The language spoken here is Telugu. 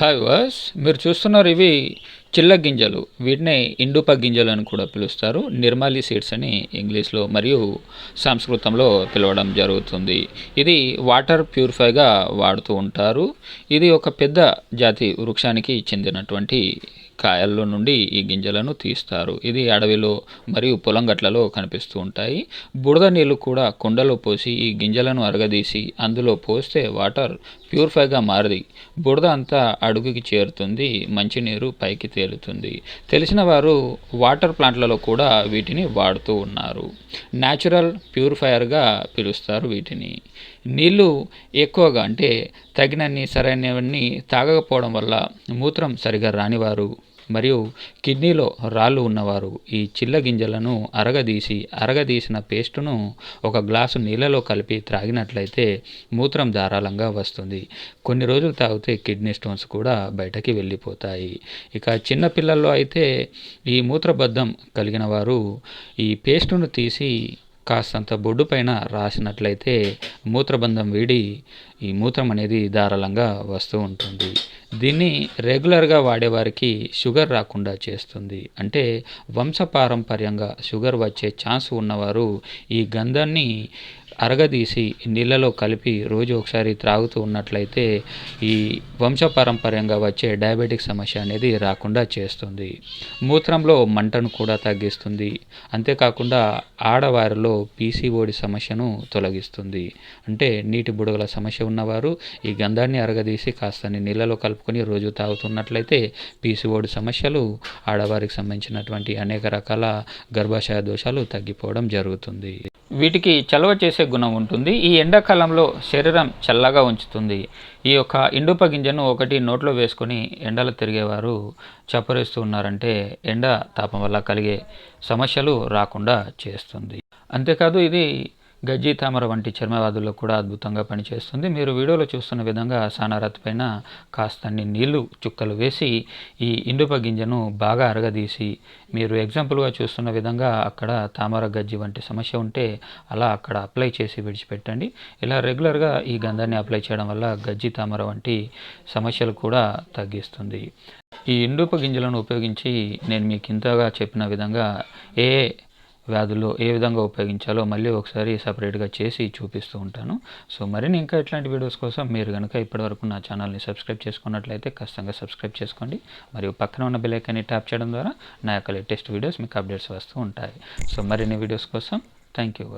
హాయ్ వాస్ మీరు చూస్తున్నారు ఇవి చిల్ల గింజలు వీటిని ఇండుప గింజలు అని కూడా పిలుస్తారు. నిర్మాలి సీడ్స్ అని ఇంగ్లీష్లో మరియు సంస్కృతంలో పిలవడం జరుగుతుంది. ఇది వాటర్ ప్యూరిఫైగా వాడుతూ ఉంటారు. ఇది ఒక పెద్ద జాతి వృక్షానికి చెందినటువంటి కాయల్లో నుండి ఈ గింజలను తీస్తారు. ఇది అడవిలో మరియు పొలం గట్లలో కనిపిస్తూ ఉంటాయి. బుడద నీళ్ళు కూడా కుండలో పోసి ఈ గింజలను అరగదీసి అందులో పోస్తే వాటర్ ప్యూరిఫైగా మారది. బురద అంతా అడుగుకి చేరుతుంది. మంచినీరు పైకి తేలుతుంది. తెలిసిన వారు వాటర్ ప్లాంట్లలో కూడా వీటిని వాడుతూ ఉన్నారు. న్యాచురల్ ప్యూరిఫైయర్గా పిలుస్తారు వీటిని. నీళ్ళు ఎక్కువగా అంటే తగినన్ని సరైనవన్నీ తాగకపోవడం వల్ల మూత్రం సరిగా రానివారు. మరియు కిడ్నీలో రాళ్ళు ఉన్నవారు ఈ చిల్ల గింజలను అరగదీసి అరగదీసిన పేస్టును ఒక గ్లాసు నీళ్ళలో కలిపి త్రాగినట్లయితే మూత్రం ధారాళంగా వస్తుంది. కొన్ని రోజులు తాగితే కిడ్నీ స్టోన్స్ కూడా బయటకి వెళ్ళిపోతాయి. ఇక చిన్న పిల్లల్లో అయితే ఈ మూత్రబద్ధం కలిగిన వారు ఈ పేస్టును తీసి కాస్తంత బొడ్డు పైన రాసినట్లయితే మూత్రబంధం వీడి ఈ మూత్రం అనేది ధారాళంగా వస్తూ ఉంటుంది. దీన్ని రెగ్యులర్గా వాడేవారికి షుగర్ రాకుండా చేస్తుంది. అంటే వంశపారంపర్యంగా షుగర్ వచ్చే ఛాన్స్ ఉన్నవారు ఈ గంధాన్ని అరగదీసి నీళ్ళలో కలిపి రోజు ఒకసారి త్రాగుతూ ఉన్నట్లయితే ఈ వంశపారంపర్యంగా వచ్చే డయాబెటిక్ సమస్య అనేది రాకుండా చేస్తుంది. మూత్రంలో మంటను కూడా తగ్గిస్తుంది. అంతేకాకుండా ఆడవారిలో పీసీఓడి సమస్యను తొలగిస్తుంది. అంటే నీటి బుడగల సమస్య ఉన్నవారు ఈ గంధాన్ని అరగదీసి కాస్త నీళ్ళలో కలుపుకొని రోజు తాగుతున్నట్లయితే పీసీఓడి సమస్యలు ఆడవారికి సంబంధించినటువంటి అనేక రకాల గర్భాశయ దోషాలు తగ్గిపోవడం జరుగుతుంది. వీటికి చలవ చేసే గుణం ఉంటుంది. ఈ ఎండాకాలంలో శరీరం చల్లగా ఉంచుతుంది. ఈ యొక్క ఇండుప గింజను ఒకటి నోట్లో వేసుకొని ఎండలో తిరిగేవారు చప్పరిస్తూ ఉన్నారంటే ఎండ తాపం వల్ల కలిగే సమస్యలు రాకుండా చేస్తుంది. అంతేకాదు ఇది గజ్జి తామర వంటి చర్మవ్యాధుల్లో కూడా అద్భుతంగా పనిచేస్తుంది. మీరు వీడియోలో చూస్తున్న విధంగా సానారత్ పైన కాస్తన్ని నీళ్ళు చుక్కలు వేసి ఈ ఇండుప గింజను బాగా అరగదీసి మీరు ఎగ్జాంపుల్గా చూస్తున్న విధంగా అక్కడ తామర గజ్జి వంటి సమస్య ఉంటే అలా అక్కడ అప్లై చేసి విడిచిపెట్టండి. ఇలా రెగ్యులర్గా ఈ గంధాన్ని అప్లై చేయడం వల్ల గజ్జి తామర వంటి సమస్యలు కూడా తగ్గిస్తుంది. ఈ ఇండుప గింజలను ఉపయోగించి నేను మీకు ఇంతగా చెప్పిన విధంగా ఏ వ్యాధుల్లో ఏ విధంగా ఉపయోగించాలో మళ్ళీ ఒకసారి సపరేట్గా చేసి చూపిస్తూ ఉంటాను. సో మరిన్ని ఇంకా ఇట్లాంటి వీడియోస్ కోసం మీరు కనుక ఇప్పటివరకు నా ఛానల్ని సబ్స్క్రైబ్ చేసుకున్నట్లయితే ఖచ్చితంగా సబ్స్క్రైబ్ చేసుకోండి. మరియు పక్కన ఉన్న బెల్ ట్యాప్ చేయడం ద్వారా నా యొక్క లేటెస్ట్ వీడియోస్ మీకు అప్డేట్స్ వస్తూ ఉంటాయి. సో మరిన్ని వీడియోస్ కోసం థ్యాంక్ యూ